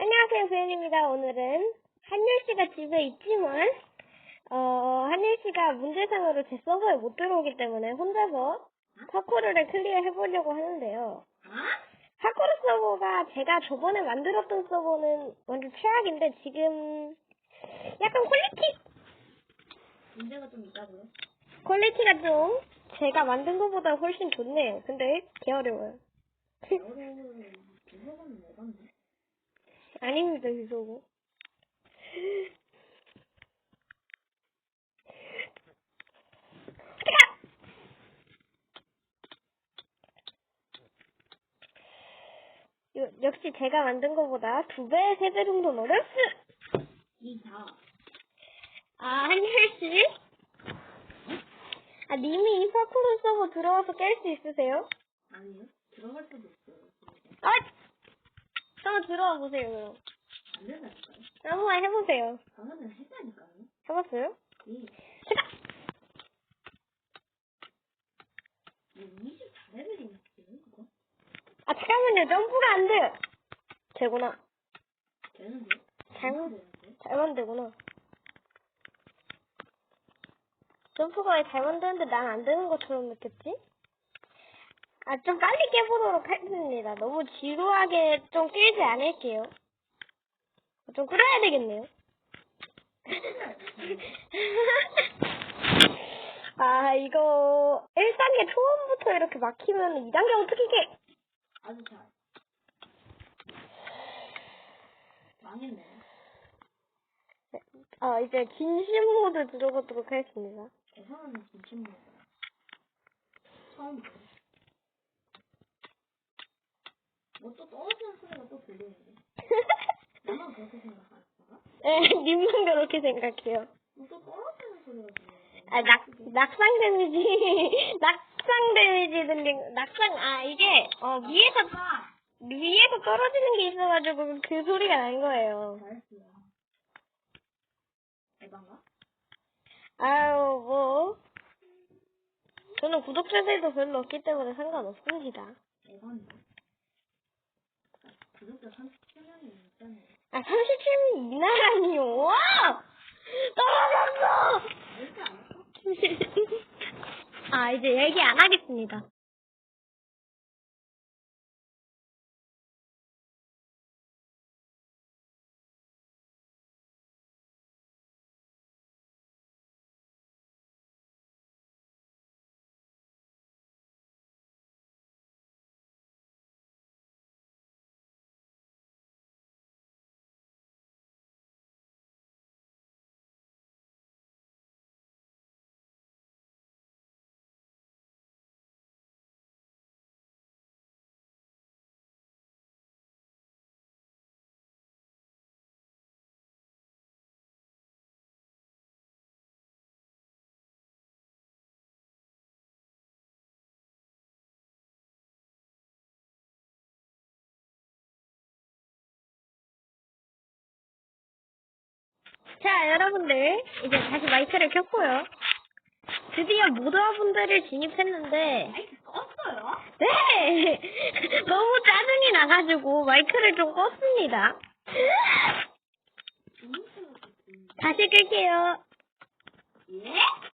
안녕하세요, 구현입니다. 오늘은 한율 씨가 집에 있지만, 어, 한율 씨가 문제상으로 제 서버에 못 들어오기 때문에 혼자서 파코르를 클리어 해보려고 하는데요. 파코르 서버가 제가 저번에 만들었던 서버는 완전 최악인데 지금 약간 퀄리티, 문제가 좀 있다고요? 퀄리티가 좀 제가 만든 것보다 훨씬 좋네요. 근데 개 어려워요. 어려운 비서관은 왜 봤네? 아닙니다, 비속어. 요- 역시 제가 만든 것보다 두 배, 세 배 정도 어렵스! 이자 아, 한열씨? 아, 님이 이 파쿠르 서버 들어와서 깰 수 있으세요? 아니요? 들어갈 수도 있어요. 아! 한번 들어와 보세요, 된다니까요? 한번 해보세요. 강화는 했다니까요? 해봤어요? 예. 시작! 뭐 24레벨이나 지금 그거? 아, 잠깐만요. 점프가 안 돼요. 되구나. 되는데? 잘못- 되는데? 잘 만들구나. 점프가 왜잘 만드는데 난 안 되는 것처럼 느꼈지? 아, 좀 빨리 깨보도록 하겠습니다. 너무 지루하게 좀 깨지 않을게요. 좀 끌어야 되겠네요. 아, 이거 1단계 초반부터 이렇게 막히면 2단계 어떻게 깨? 아주 잘. 망했네. 아, 이제 진심 모드 들어가도록 하겠습니다. 대선은 진심으로. 처음 봐. 뭐또 떨어지는 소리가 또 들리는데. 나만 그렇게 생각하나? 네, 님만 그렇게 생각해요. 뭐또 떨어지는 소리가 들리는데. 아, 낙, 낙상 데미지, 낙상 데미지 들린, 낙상, 아, 이게, 어, 위에서, 위에서 떨어지는 게 있어가지고 그 소리가 난 거예요. 잘했어요. 에반가? 아유, 뭐. 저는 구독자들도 별로 없기 때문에 상관없습니다. 에반가? 구독자 37명이 있잖아요. 아, 37명 이나라니요. 와! 떨어졌어! 아, 이제 얘기 안 하겠습니다. 자, 여러분들, 이제 다시 마이크를 켰고요. 드디어 모드화분들을 진입했는데, 아이스 껐어요? 네! 너무 짜증이 나가지고 마이크를 좀 껐습니다. 다시 끌게요. 예?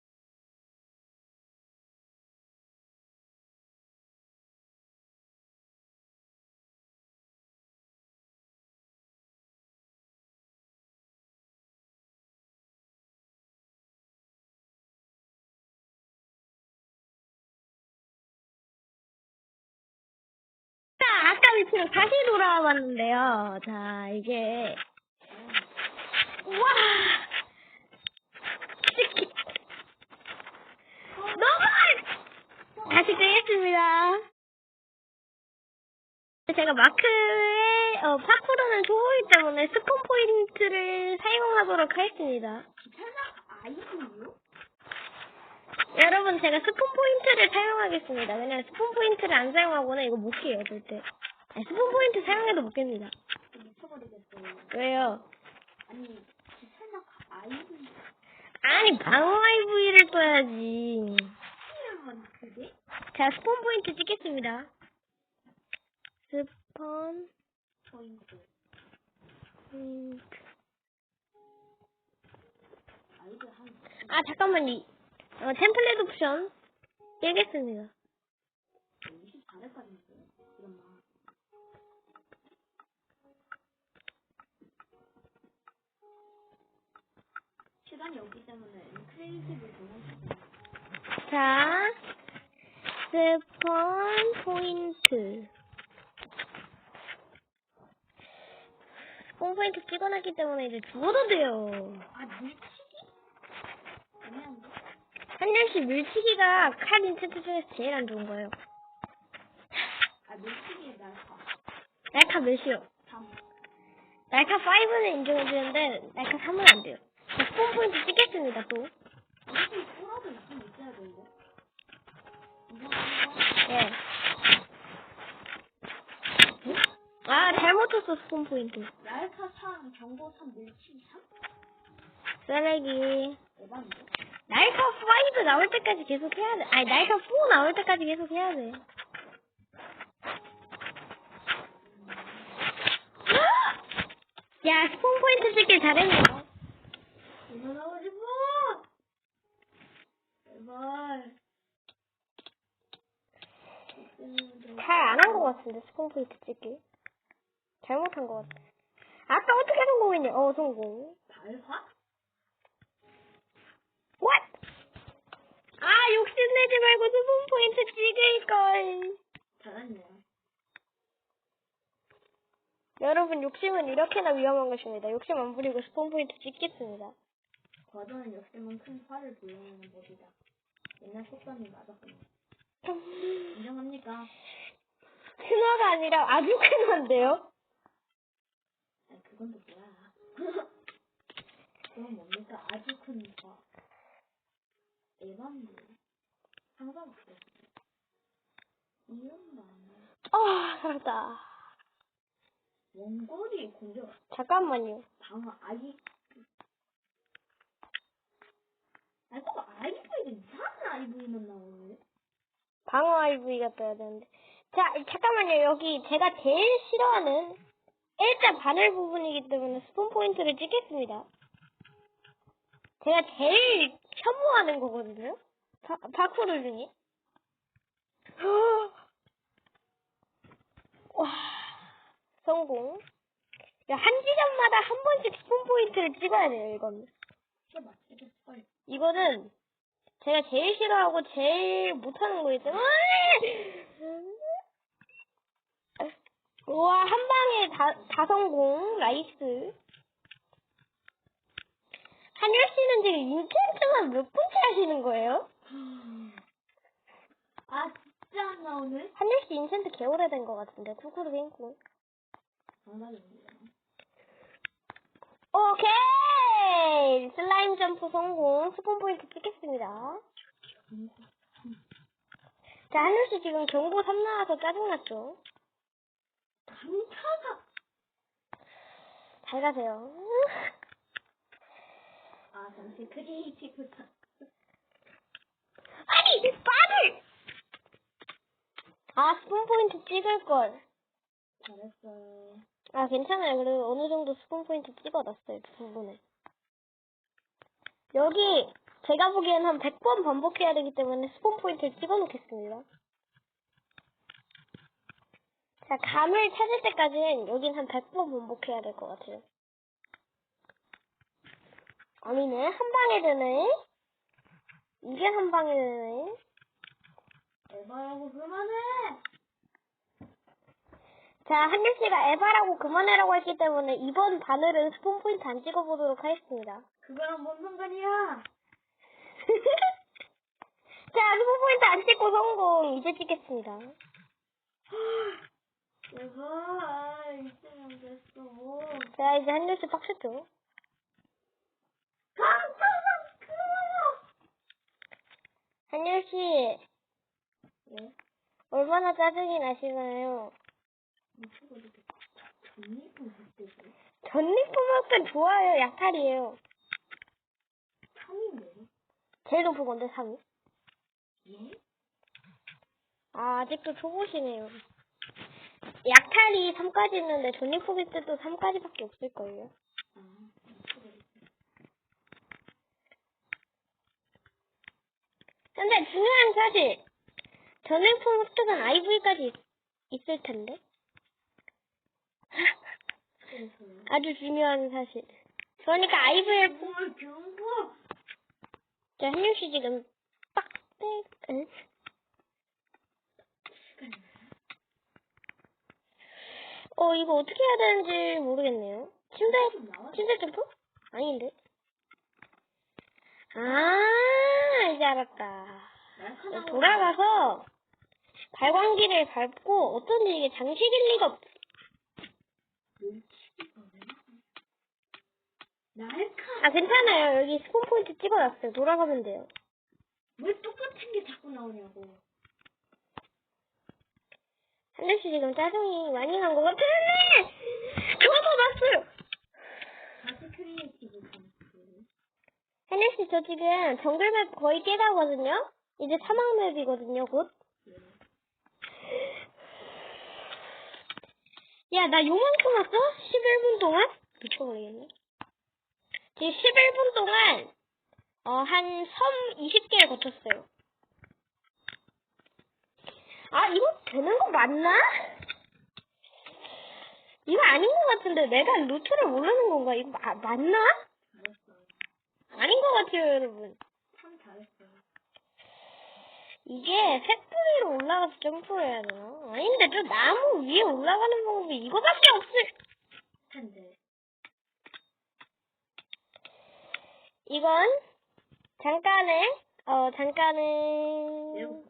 위치로 다시 돌아와 봤는데요. 자, 이게. 우와! 치키. 너무! 다시 끄겠습니다. 제가 마크의 어, 파쿠르는 소호이기 때문에 스폰 포인트를 사용하도록 하겠습니다. 여러분, 제가 스폰 포인트를 사용하겠습니다. 왜냐면 스폰 포인트를 안 사용하고는 이거 못 깨요, 절대. 스폰 포인트 사용해도 못 깹니다. 미쳐버리겠어요. 왜요? 아니, 설마 아이스 아니, 방어 IV를 떠야지. 그게? 자, 스폰 포인트 찍겠습니다. 스폰 포인트. 한 아, 잠깐만, 이, 어, 템플릿 옵션 깨겠습니다. 24회까지 있어 시간이 없기 때문에 크리에이티브 정말 자, 스폰 포인트. 스폰 포인트 찍어놨기 때문에 이제 죽어도 돼요. 아 물치기? 애매한데? 한년씩 물치기가 칼 인챈트 중에서 제일 안 좋은 거예요. 아 물치기 날카 날카 몇이요? 3 날카 5는 인정해주는데, 날카 3은 안 돼요. 자, 스폰 포인트 찍겠습니다, 또. 예. 아, 잘못 쳤어, 스폰 포인트. 거 날카 3 경고 3 물치기 3? 쓰레기. 에반데? 날카 5 나올 때까지 계속 해야 돼. 아니, 날카 4 나올 때까지 계속 해야 돼. 야, 스폰 포인트 찍길 잘했네. 이 거 나오고 싶어! 제발 잘 안 한 것 같은데, 스폰 포인트 찍기. 잘못한 것 같아. 아까 어떻게 성공했냐? 어, 성공. 발화? What? 아, 욕심내지 말고 스폰 포인트 찍을걸. 잘했네요 여러분, 욕심은 이렇게나 위험한 것입니다. 욕심 안 부리고 스폰 포인트 찍겠습니다. 과도한 욕심은 큰 화를 불러내는 법이다. 옛날 속담이 맞았군요. 인정합니까? 큰 화가 아니라 아주 큰 화인데요? 아니, 그건 또 뭐야. 그건 뭡니까? 아주 큰 화. 에반데. 항상 없어. 이런 마음에. 아, 살았다. 원거리 공격. 잠깐만요. 방어 아이. 아니, 꼭 아이브이가 이상한 아이브이만 나오네. 방어 IV가 떠야 되는데. 자, 잠깐만요. 여기 제가 제일 싫어하는 일자 바늘 부분이기 때문에 스폰 포인트를 찍겠습니다. 제가 제일 혐오하는 거거든요. 파, 파쿠르 중에. 와, 성공. 야, 한 지점마다 한 번씩 스폰 포인트를 찍어야 돼요, 이건. 이거는 제가 제일 싫어하고 제일 못하는 거 있잖아. 우와, 한 방에 다, 다 성공. 나이스. 한열 씨는 지금 인텐트만 몇 분째 하시는 거예요? 아, 진짜 안 나오네? 한열 씨 인텐트 개 오래된 것 같은데, 쿠쿠르 뱅쿠. 장난입니다. 오케이! 슬라임 점프 성공. 스폰 포인트 찍겠습니다. 자, 한열 씨 지금 경고 3 나와서 짜증났죠? 강타가! 잘 가세요. 아, 잠시 크리에이티브 자. 아니, 빠들! 아, 스폰 포인트 찍을걸. 잘했어요. 아, 괜찮아요. 그래도 어느 정도 스폰 포인트 찍어놨어요, 두 부분에. 여기, 제가 보기엔 한 100번 반복해야 되기 때문에 스폰 포인트를 찍어놓겠습니다. 자, 감을 찾을 때까지는 여긴 한 100번 반복해야 될 것 같아요. 아니네, 한 방에 되네. 이게 한 방에 되네. 에바라고 그만해! 자, 한유 씨가 에바라고 그만해라고 했기 때문에 이번 바늘은 스폰 포인트 안 찍어보도록 하겠습니다. 그거랑 뭔 상관이야? 자, 스폰 포인트 안 찍고 성공. 이제 찍겠습니다. 제발, 이쯤면 됐어. 자, 이제 한유 씨 빡쳤죠? 강타가 그만해! 한유 씨, 예? 얼마나 짜증이 나시나요? 전립품학은 좋아요. 약탈이에요. 3인데? 제일 높은 건데, 3위. 예? 아, 아직도 초보시네요. 약탈이 3까지 있는데 존닉 포기스도 3까지밖에 없을걸요. 아, 근데 중요한 사실, 존닉 포기스가 IV까지 있을 텐데. 아주 중요한 사실. 그러니까 IV를 뭘 경고? 자, 한유 씨 지금 빡백, 응? 어, 이거 어떻게 해야 되는지 모르겠네요. 침대, 나와. 침대 점프? 아닌데. 아, 이제 알았다. 돌아가서 발광기를 밟고 어쩐지 이게 장식일 리가 없. 날카. 아, 괜찮아요. 여기 스폰 포인트 찍어놨어요. 돌아가면 돼요. 왜 똑같은 게 자꾸 나오냐고. 한대 씨 지금 짜증이 많이 난 것 같은데! 저도 났어요! 다시 크리에이티브 좀. 한대 씨, 저 지금 정글맵 거의 깨가거든요? 이제 사막맵이거든요, 곧. 야, 나 요만큼 왔어? 11분 동안? 미쳐버리겠네. 지금 11분 동안, 어, 한 섬 20개를 거쳤어요. 아, 이거 되는 거 맞나? 이거 아닌 것 같은데, 내가 루트를 모르는 건가? 이거 마- 맞나? 아닌 것 같아요, 여러분. 이게 팩토리로 올라가서 점프를 해야 되나? 아닌데, 저 나무 위에 올라가는 방법이 이거밖에 없을. 텐데. 이건 잠깐의 어 매우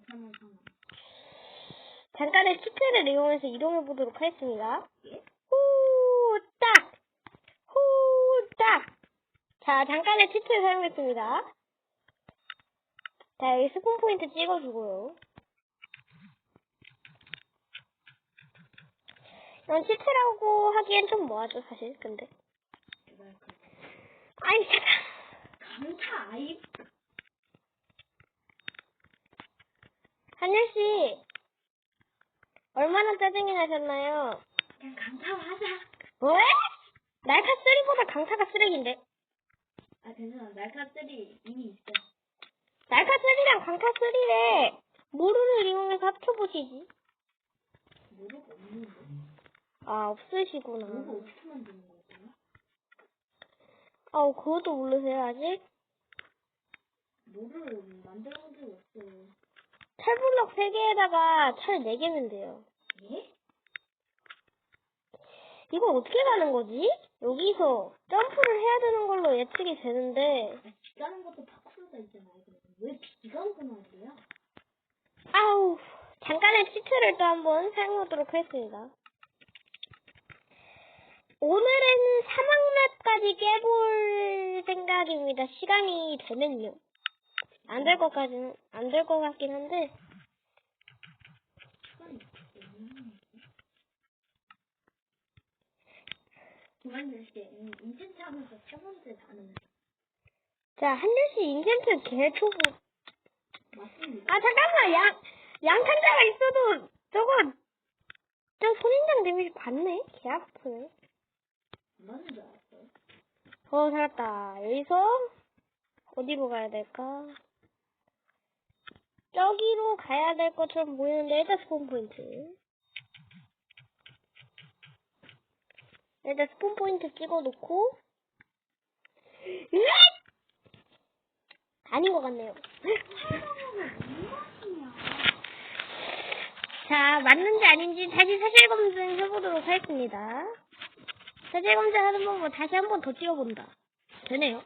잠깐의 치트를 이용해서 이동해 보도록 하겠습니다. 예? 후딱 후딱 자 잠깐의 치트를 사용했습니다. 자 여기 스폰 포인트 찍어주고요. 이건 치트라고 하기엔 좀 뭐하죠 사실 근데 잠깐 강타 아이. 한일씨 얼마나 짜증이 나셨나요? 그냥 강타로 하자. 왜? 날카 3보다 강타가 쓰레기인데. 아, 괜찮아. 날카 3 이미 있어. 날카 3랑 강타 3를 모루를 이용해서 합쳐보시지. 아, 없으시구나. 아우, 그것도 모르세요, 아직? 모를 만들어본 적 없어. 철블럭 3개에다가 철 4개면 돼요. 예? 이거 어떻게 가는 거지? 여기서 점프를 해야 되는 걸로 예측이 되는데, 아, 비 가는 것도 파쿠르가 있잖아. 이거. 왜 비가 오고 말이야? 아우, 잠깐의 치트를 또 한번 사용하도록 하겠습니다. 오늘은 사막맵까지 깨볼 생각입니다. 시간이 되면요. 안 될 것까지는, 안 될 것 같긴 한데, 씨, 이 인텐트 하면서 세 번째 단어는 자, 한일씨 인센트 개초보. 맞습니다. 아, 잠깐만, 양, 양탄자가 있어도, 저거, 저 손인장 데미지 받네? 개 아프네. 안 맞는 줄 알았어요. 어, 살았다. 여기서, 어디로 가야 될까? 저기로 가야 될 것처럼 보이는데, 일단 스폰 포인트. 일단 스폰 포인트 찍어 놓고, 으악! 아닌 것 같네요. 자, 맞는지 아닌지 다시 사실 검증 해보도록 하겠습니다. 사실 검증하는 방법 다시 한 번 더 찍어본다. 되네요.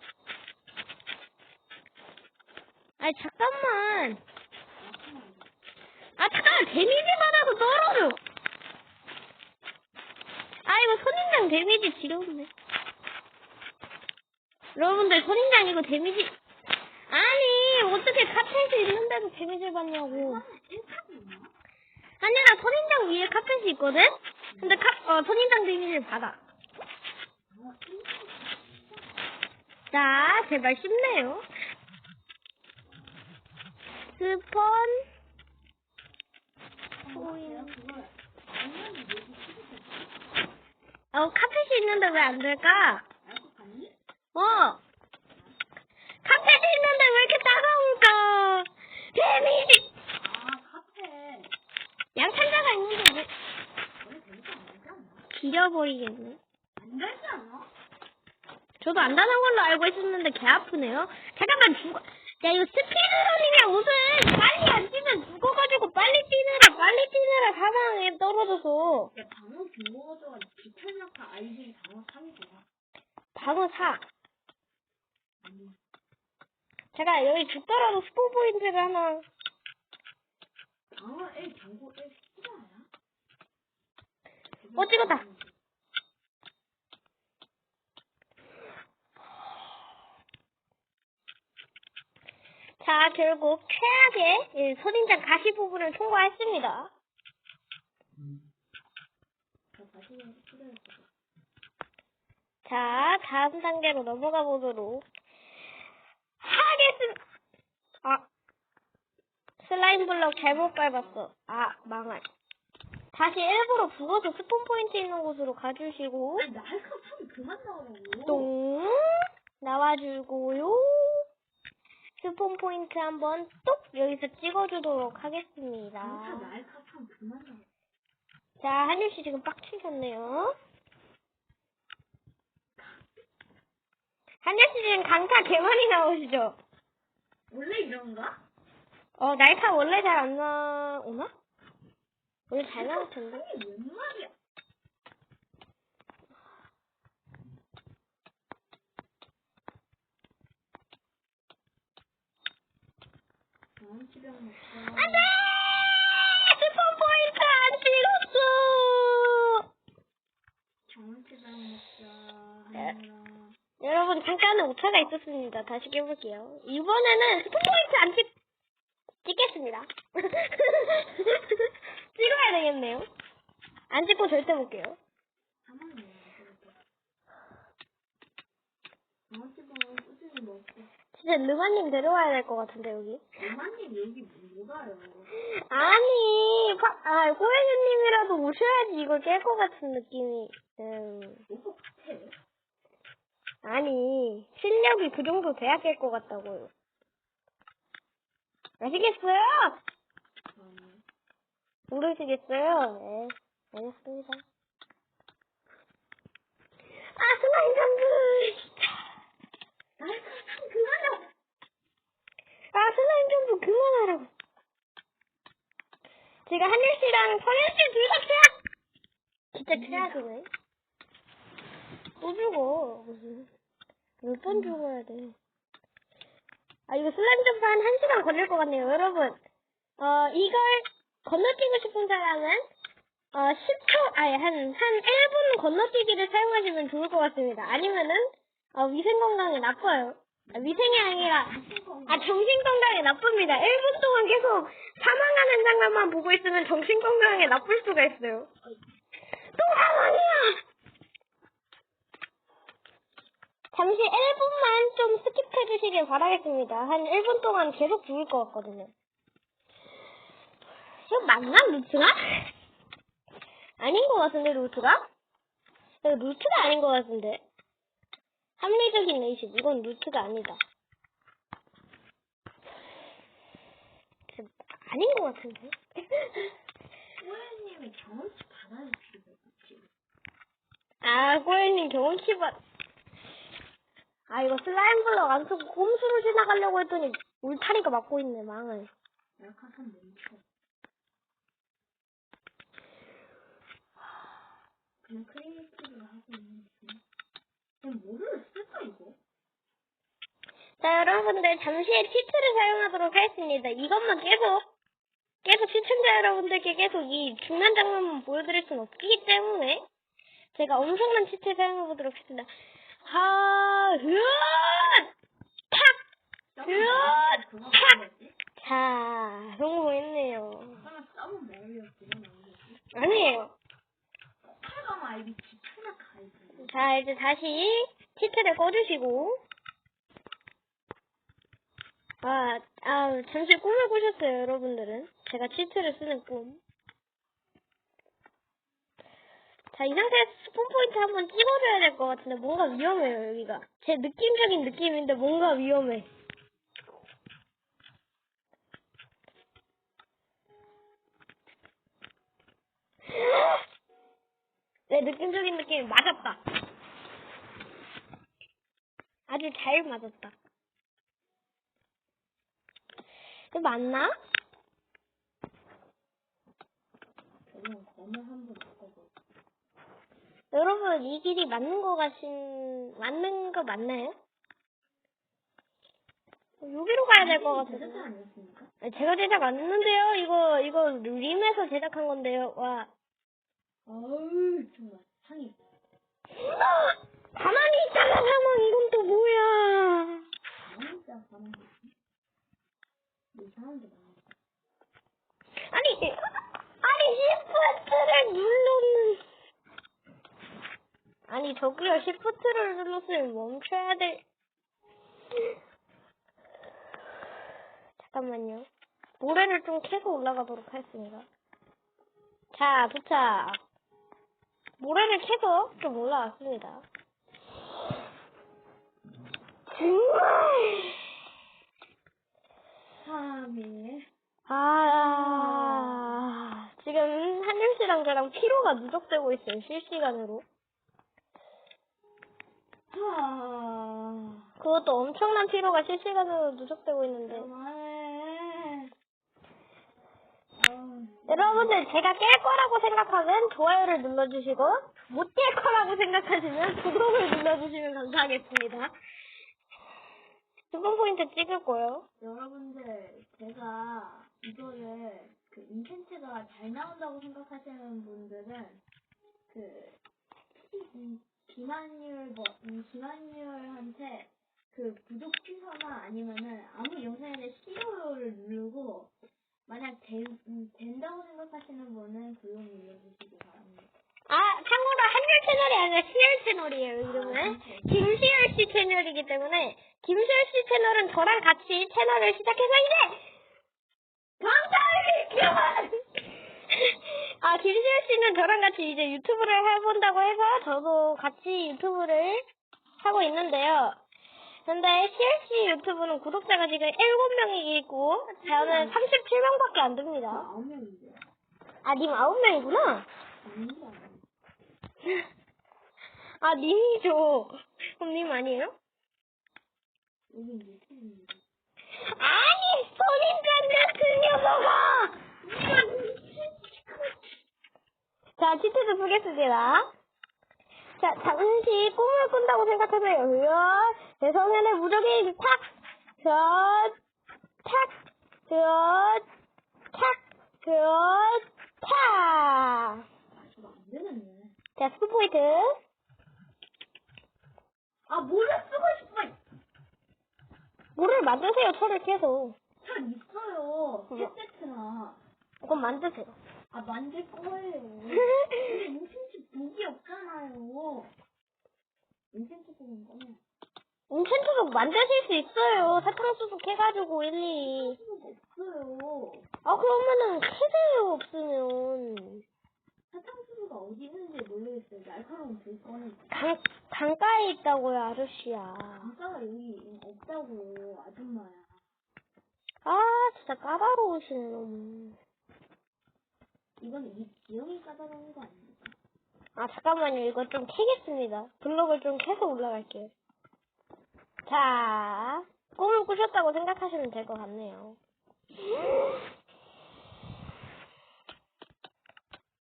아니, 잠깐만. 아, 잠깐만. 데미지 받아도 떨어져. 아, 이거 선인장 데미지 지려운데. 여러분들, 선인장 이거 데미지. 아니, 어떻게 카펫이 있는데도 데미지를 받냐고. 아니라 선인장 위에 카펫이 있거든? 근데 카, 어, 선인장 데미지를 받아. 자, 제발 쉽네요. 스폰, 치즈가 어, 카펫이 있는데 왜 안 될까? 어. 재미! 아, 양탄자가 있는데 왜 길어버리겠네. 안 달지 않아? 저도 안 다는 걸로 알고 있었는데 개 아프네요. 잠깐만 죽어. 야 이거 스피드런이면 옷을 빨리 안 뛰면 죽어가지고 빨리 뛰느라 빨리 뛰느라 사망에 떨어져서. 야, 방어 규모가 기천력과 아이들이 방어 3이잖아. 방어 4. 제가 여기 죽더라도 스포 포인트를 하나. 방어 1, 경고 1, 싫어야? 어, 찍었다. 자 결국 최악의 이 선인장 가시 부분을 통과했습니다. 자, 다음 단계로 넘어가 보도록 하겠습니다. 아, 슬라임 블럭 잘못 밟았어. 아, 망할. 다시 일부러 죽어서 스폰 포인트 있는 곳으로 가주시고, 아니, 날카 참 그만 나오라고. 똥, 나와주고요. 스폰 포인트 한번 똑 여기서 찍어주도록 하겠습니다. 날카 참 그만 나오라고. 자, 한유씨 지금 빡치셨네요. 한유씨 지금 강타 개 많이 나오시죠? 원래 이런가? 어, 날타 원래 잘 안 나오나? 원래 잘 나올 텐데. 이게 웬 말이야? 경험치병 먹자. 안 돼! 스폰 포인트 안 찍었어! 경험치병 먹자. 여러분, 잠깐은 오차가 있었습니다. 다시 깨볼게요. 이번에는 스폰 포인트 안 찍, 찍겠습니다. 찍어야 되겠네요. 안 찍고 절대 꾸준히 먹고. 진짜 르마님 데려와야 될 것 같은데, 여기. 엄마님 여기 못 와요. 아니, 파, 아, 꼬혜주님이라도 오셔야지 이걸 깰 것 같은 느낌이. 음. 아니, 실력이 그 정도 돼야 깰것 같다고요. 아시겠어요? 음, 모르시겠어요? 네, 알겠습니다. 아, 슬라임 점프! 참 그만해. 아, 슬라임 점프 그만하라고. 제가 한일씨랑 서현 씨 둘다 최악! 진짜 최악이네. 또 죽어. 몇 번 죽어야 돼. 아, 이거 슬라임 점프 한 1시간 걸릴 것 같네요, 여러분. 어, 이걸 건너뛰고 싶은 사람은, 어, 10초, 아니, 한, 한 1분 건너뛰기를 사용하시면 좋을 것 같습니다. 아니면은, 어, 위생 건강에 나빠요. 아, 위생이 아니라, 아, 정신 건강에 나쁩니다. 1분 동안 계속 사망하는 장면만 보고 있으면 정신 건강에 나쁠 수가 있어요. 또 사망이야! 잠시 1분만 좀 스킵해 주시길 바라겠습니다. 한 1분 동안 계속 죽을 것 같거든요. 이거 맞나, 루트가? 아닌 것 같은데, 루트가? 이거 루트가 아닌 것 같은데. 합리적인 의식, 이건 루트가 아니다. 진짜 아닌 것 같은데? 꼬야님이 경험치 받아주시고 지금. 아, 꼬연님 경험치 받. 아, 이거 슬라임 블럭 안 쓰고 꼼수로 지나가려고 했더니 울타리가 막고 있네, 망을. 그냥 크리에이티브를 하고 있는 중. 그냥 뭐를 쓸까 이거? 자, 여러분들, 잠시의 치트를 사용하도록 하겠습니다. 이것만 계속, 계속 시청자 여러분들께 계속 이 중간 장면만 보여드릴 순 없기 때문에, 제가 엄청난 치트 사용해보도록 하겠습니다. 하, 으아! 탁! 그거 탁! 자, 성공했네요. 아니에요. 자, 이제 다시 치트를 꺼주시고, 아, 아, 잠시 꿈을 꾸셨어요, 여러분들은. 제가 치트를 쓰는 꿈. 자, 이 상태에서 스폰 포인트 한번 찍어줘야 될 것 같은데 뭔가 위험해요, 여기가. 제 느낌적인 느낌인데 뭔가 위험해. 내 느낌적인 느낌이 맞았다. 아주 잘 맞았다. 이거 맞나? 저는 검을 한번 바꿔볼게요. 여러분 이 길이 맞는 거 같신 맞는 거 맞나요? 여기로 가야 될 것 같아요. 아니었습니까? 제가 제작 안 했는데요. 이거 이거 림에서 제작한 건데요. 와. 어우, 정말. 상이. 가만히 있잖아 상황 이건 또 뭐야? 아니 아니 시프트를 눌렀는 아니 저기요 시프트를 눌렀으면 멈춰야 될 잠깐만요. 모래를 좀 캐고 올라가도록 하겠습니다. 자 도착. 모래를 캐서 좀 올라왔습니다. 정말 3일. 아, 지금 한율 씨랑 저랑 피로가 누적되고 있어요, 실시간으로. 하. 그것도 엄청난 피로가 실시간으로 누적되고 있는데. 그만해. 여러분들, 제가 깰 거라고 생각하면 좋아요를 눌러주시고, 못 깰 거라고 생각하시면 구독을 눌러주시면 감사하겠습니다. 두번 포인트 찍을 거예요. 여러분들, 제가 이거를 그 인텐트가 잘 나온다고 생각하시는 분들은 그 음, 김한율 뭐 음, 김한율한테 그 구독 취소나 아니면은 아무 영상에 싫어요를 누르고 만약 된, 음, 된다고 생각하시는 분은 구독 눌러주시기 바랍니다. 아, 참고로 한율 채널이 아니라 시열 채널이에요, 이름은. 김시열 씨 채널이기 때문에, 김시열 씨 채널은 저랑 같이 채널을 시작해서 이제, 감사합니다! 아, 김시열 씨는 저랑 같이 이제 유튜브를 해본다고 해서 저도 같이 유튜브를 하고 있는데요. 근데 시열 씨 유튜브는 구독자가 지금 7명이 있고, 저는 37명밖에 안저 됩니다. 아, 님 9명이구나? 아닙니다. 아, 님이죠. 그럼 님 아니에요? 아니, 손인편 같은 녀석아! 자, 치트도 쓰겠습니다. 자, 잠시 꿈을 꾼다고 생각하세요. 으아, 제 성현의 무적의 탁! 저, 탁! 저, 탁! 저, 탁! 자, 스포포인트. 아, 뭐를 쓰고 싶어! 뭐를 만드세요, 철을 캐서. 잘 있어요. 뭐? 햇세트나. 그럼 만드세요. 아, 만들 거예요. 근데 인센트 무기 없잖아요. 인센트 쓰는 거는 인챈트도 만드실 수 있어요. 사탕수수 캐가지고 일일이. 없어요. 아 그러면은 캐세요 없으면. 사탕수수가 어디 있는지 모르겠어요. 날카로운 불꺼는 강 강가에 있다고요 아저씨야. 강가가 여기 없다고 아줌마야. 아 진짜 까다로우시네 너무. 이건 이 지형이 까다로운 거 아닙니까? 아 잠깐만요 이거 좀 캐겠습니다. 블럭을 좀 캐서 올라갈게요. 자 꿈을 꾸셨다고 생각하시면 될 것 같네요.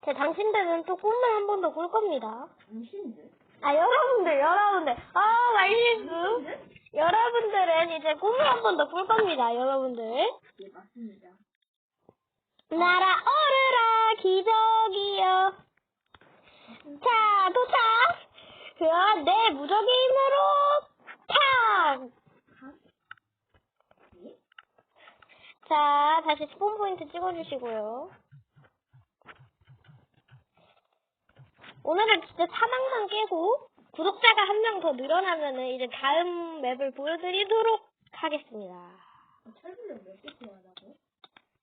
제 당신들은 또 꿈을 한 번 더 꿀 겁니다. 당신들? 아 여러분들 여러분들 아 말실수? 여러분들은 이제 꿈을 한 번 더 꿀 겁니다 여러분들 예, 맞습니다. 날아오르라 기적이여 자 도착 그내 무적의 힘으로? 예? 자 다시 스폰 포인트 찍어주시고요 오늘은 진짜 사망만 깨고 구독자가 한 명 더 늘어나면은 이제 다음 맵을 보여드리도록 하겠습니다 아, 철블럭 몇개 필요하다고?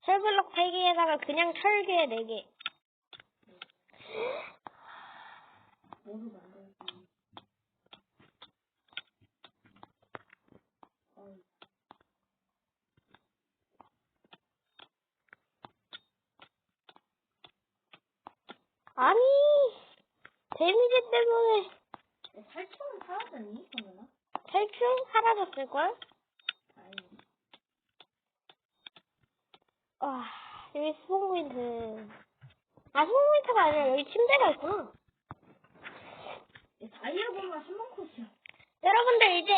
철블럭 3개에다가 그냥 철개 4개. 뭐로 만들지? 어이. 아니, 데미지 때문에 살충은 사라졌니, 성현아? 탈출 사라졌을걸? 다행이네. 아, 여기 스포인트. 아, 스포인트가 아니라 여기 침대가 있구나. 얘 다이아몬드가 3만 컷이야. 여러분들 이제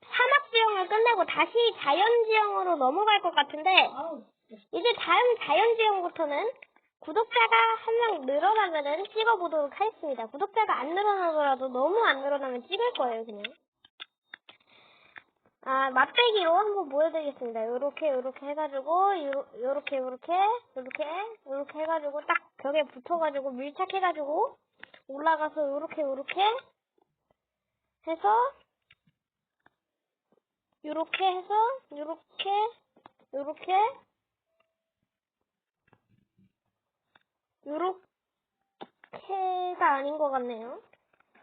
사막 지형을 끝내고 다시 자연 지형으로 넘어갈 것 같은데 아우. 이제 다음 자연 지형부터는 구독자가 한 명 늘어나면은 찍어보도록 하겠습니다. 구독자가 안 늘어나더라도 너무 안 늘어나면 찍을 거예요, 그냥. 아, 맛배기로 한번 보여드리겠습니다. 요렇게, 요렇게 해가지고, 요, 요렇게, 요렇게, 요렇게, 요렇게 해가지고, 딱 벽에 붙어가지고, 밀착해가지고, 올라가서 요렇게, 요렇게 해서, 요렇게 해서, 요렇게, 요렇게, 요렇게가 아닌 것 같네요.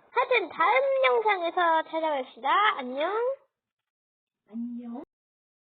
하여튼 다음 영상에서 찾아뵙시다. 안녕. 안녕.